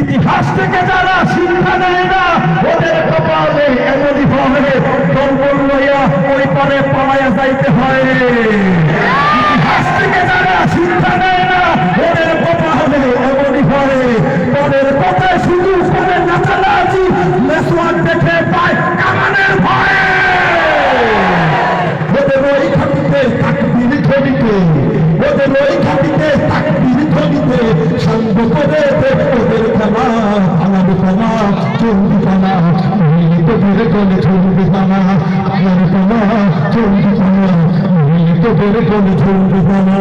ইতিহাস থেকে যারা শিক্ষা নেয় না, ওদের কপালে এমনই হবে দম্বল লইয়া ওই পারে পালাইয়া যাইতে হয়। ইতিহাস থেকে যারা শিক্ষা নেয় না, ওদের কপালে এমনই হয় তাদের কথায় শুধু করে নাচানাচি মেসোয়ার দেখে পায় কামানের ভয়ে। ওদের ওই খাটিতে তাকবির ধরিতে ওদের ওই ধরিতে সঙ্গ করে ওদের খানা আমার খানা চলবি খানা তোদের কোলে চলবি খানা আমার খানা চলবি খানা তোদের কোলে চলবি খানা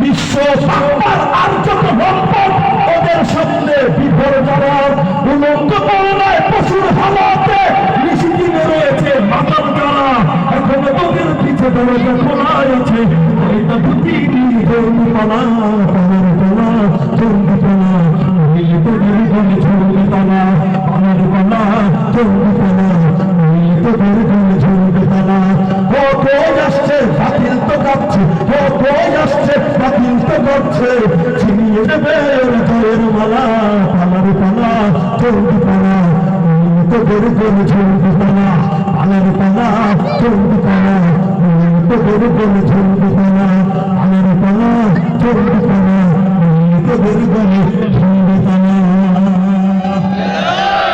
বিশ্ব বাংলার আর যত সম্পদ ওদের সামনে যাওয়ার উন্নত করোনায় পশুর হালাতে নিশিদিনে রয়েছে মাতার জ্বালা এখনও তোদের পিছে দরজা খোলা আছে ঝুলবে পালা পালার পালা জলদি পালা গলে ঝুলবে পালা